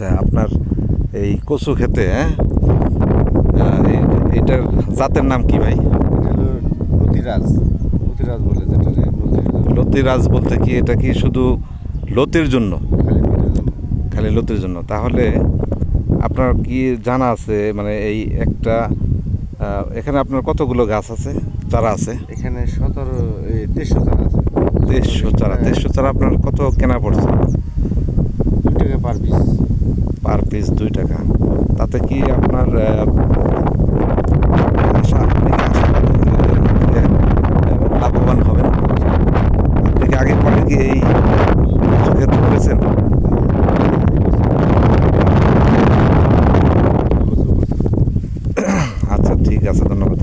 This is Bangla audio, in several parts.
আচ্ছা আপনার এই কচু খেতে হ্যাঁ? এইটার জাতের নাম কি ভাই? মতিরাজ মতিরাজ বলে যেটা লতিরাজ। বলতে কি এটা কি শুধু লতির জন্য? খালি লতির জন্য। তাহলে আপনার কি জানা আছে মানে এই একটা এখানে আপনার কতগুলো গাছ আছে চারা আছে? এখানে সতেরো দেড়শো চারা আছে। দেড়শো চারা। দেড়শো চারা আপনার কত কেনা পড়ছে? টাকা পার পিস পার পিস দুই টাকা। তাতে কি আপনার লাভবান হবেন? আপনি কি আগে পরে কি এই কচু ক্ষেত করেছেন আচ্ছা ঠিক আছে, ধন্যবাদ।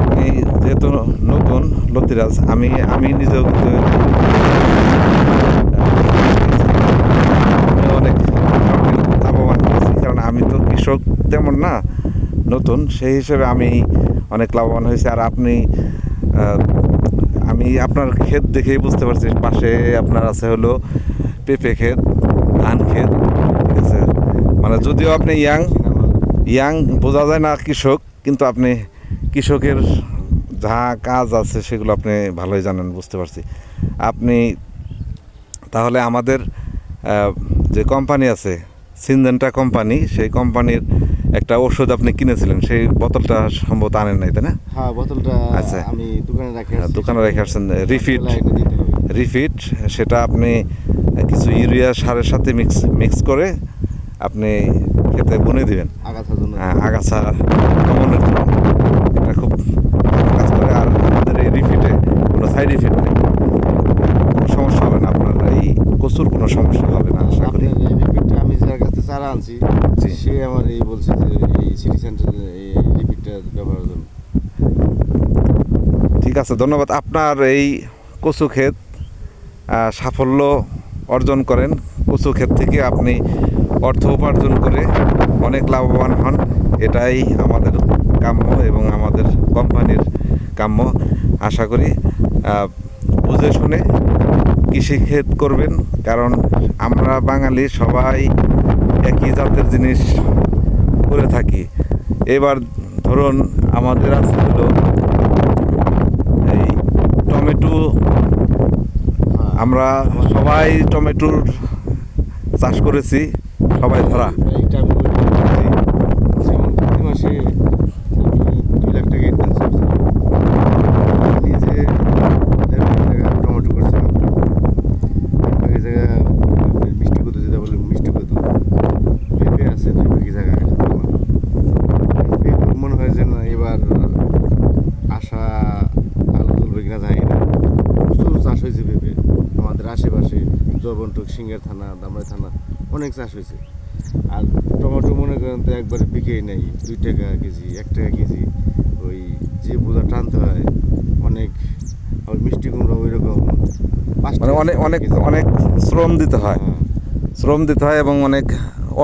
আপনি যেহেতু নতুন লতিরাজ, আমি আমি নিজেও কিন্তু আমি অনেক মোটামুটি লাভবান হয়েছি কারণ আমি তো কৃষক তেমন না, নতুন। সেই হিসেবে আমি অনেক লাভবান হয়েছি। আর আপনি আমি আপনার ক্ষেত দেখেই বুঝতে পারছি, পাশে আপনার আছে হলো পেঁপে ক্ষেত, ধান ক্ষেত, ঠিক আছে? মানে যদিও আপনি ইয়াং ইয়াং বোঝা যায় না কৃষক, কিন্তু আপনি কৃষকের যা কাজ আছে সেগুলো আপনি ভালোই জানেন, বুঝতে পারছি। আপনি তাহলে আমাদের যে কোম্পানি আছে সিনজেন্টা কোম্পানি সেই কোম্পানির একটা ওষুধ আপনি কিনেছিলেন সেই বোতলটা সম্ভবত আনেন নাই তাই না? হ্যাঁ বোতলটা আচ্ছা। আমি দোকানে রাখি আহ, দোকানে রেখে আসছেন রিফিট। দিতে হবে। রিফিট সেটা আপনি কিছু ইউরিয়া সারের সাথে মিক্স মিক্স করে আপনি খেতে বনে দিবেন। হ্যাঁ, আগাছা দমনের জন্য। এটা খুব কাজ করে আর আমাদের এই রিফিটে কোনো সাইড ইফেক্ট নেই কোনো সমস্যা হবে না আপনার এই কচুর কোনো সমস্যা হবে না আশা করি আপনার এই রিপিটটা আমি যার কাছে চারা আনছি সে আমার এই বলছে যে এই সিটি সেন্টারে এই রিপিটটা ব্যবহারের জন্য ঠিক আছে ধন্যবাদ। আপনার এই কচু ক্ষেত সাফল্য অর্জন করেন। কচু ক্ষেত থেকে আপনি অর্থ উপার্জন করে অনেক লাভবান হন। এটাই আমাদের কাম্য এবং আমাদের কোম্পানির কাম্য। আশা করি বুঝে শুনে কৃষিক্ষেত করবেন। কারণ আমরা বাঙালি সবাই একই জাতের জিনিস করে থাকি। এবার ধরুন আমাদের আছে হলো এই টমেটো। আমরা সবাই টমেটোর চাষ করেছি, সবাই ধরা এইটা আমি বলি, যেমন প্রতি মাসে আমি দুই লাখ টাকা অ্যাডভান্স করছিলাম আমি নিজে দেড় লাখ টাকা টমেটো করছিলাম দুই বাকি জায়গা আপনার মিষ্টি কদু যেটা বলে মিষ্টি কদু পেঁপে আছে দুই বাকি জায়গা পেঁপে মনে হয় যে না এবার আশা তুলবে কিনা জানি না। প্রচুর চাষ হয়েছে পেঁপে আমাদের আশেপাশে জবন্টক সিঙ্গার থানা দামরাই থানা অনেক চাষ হয়েছে। আর টমেটো মনে করেন তো একবারে বিকেই নেই। দুই টাকা কেজি এক টাকা কেজি ওই যে বোঝা টানতে হয় অনেক আবার মিষ্টি কুমড়া ওই রকম মানে অনেক অনেক অনেক শ্রম দিতে হয়। হ্যাঁ, শ্রম দিতে হয় এবং অনেক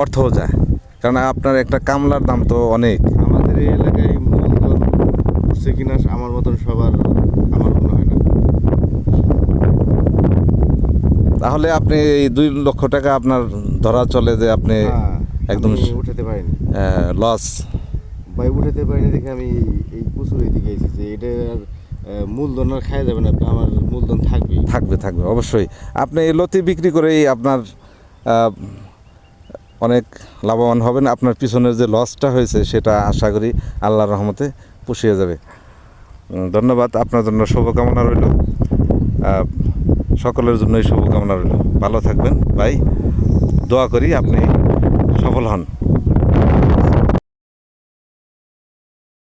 অর্থও যায়। কারণ আপনার একটা কামলার দাম তো অনেক। আমাদের এই এলাকায় উঠছে কিনা আমার মতন সবার আমার মনে হয় না। তাহলে আপনি এই দুই লক্ষ টাকা আপনার ধরা চলে যে আপনি হ্যাঁ, একদম উঠাতে পারিনি। লস ভাই উঠাতে পারিনি দেখে আমি এই প্রচুর এদিকে এসেছি। যে এটা মূলধন আর খাওয়া যাবে না আমার মূলধন থাকবে থাকবে থাকবে অবশ্যই। আপনি এই লতি বিক্রি করেই আপনার অনেক লাভবান হবেন। আপনার পিছনের যে লসটা হয়েছে সেটা আশা করি আল্লাহর রহমতে পুষিয়ে যাবে। ধন্যবাদ, আপনার জন্য শুভকামনা রইল। সকলের জন্যই শুভকামনা রইল। ভালো থাকবেন, ভাই। দোয়া করি আপনি সফল হন।